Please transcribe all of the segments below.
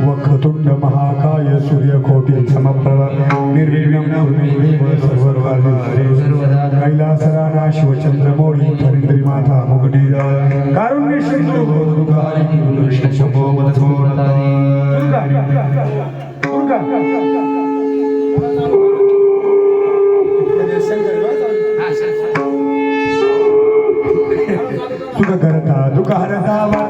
वक्रतुंड महाकाय सूर्यकोटी समप्रभ निर्विघ्न कैलासरा नाशिव चंद्रमोळी धरिंद्री माता मुगडी कारुण्य सिंधु दुर्गा। Educar andava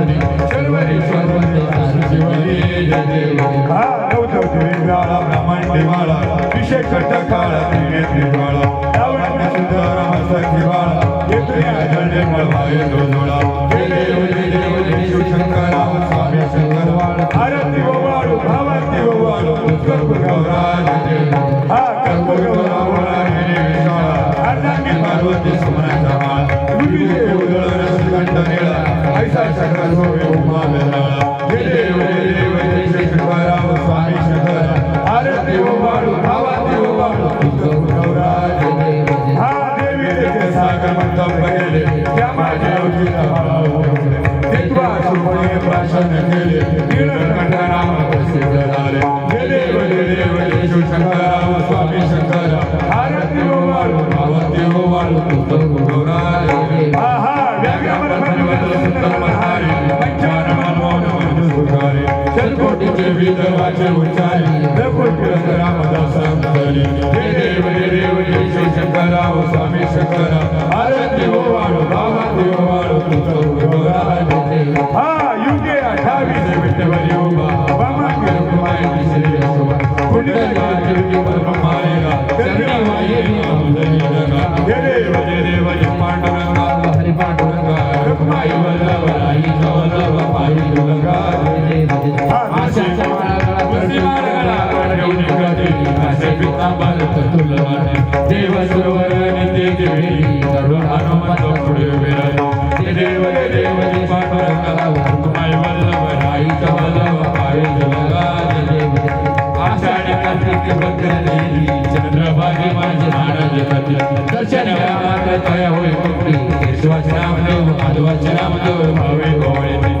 कट काळा तिने बाळा सुधारा सखी बाळा. जडे मळवाय दोडोळा नावे स्वामी शंकर आरती हो वाळू आरती हो वाळू पुस्तक गुरुराय आहा व्याघ्रमन भगवत सुंदर महारे. पंचार मनोन मंजू देव देव देव स्वामी शंकर आरती हो वाळू भावाती हो वाळू देव सरोवर ते देवी तरुण हनुमत पुढे विरल ते देव देव पाठवर कलाव कुमाय वल्लभ राई दर्शन होय कुंडी विश्वास नाम देव भावे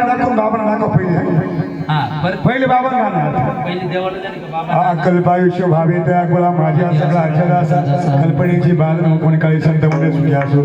आरती देवाना दाखव बाबांना दाखव पहिले. पहिले बाबा गाणं हा कल्पायुष्य भावे त्या गुला माझ्या सगळा अर्चना असा. कल्पनेची बाल कोणी काळी संत म्हणजे सुखी असो.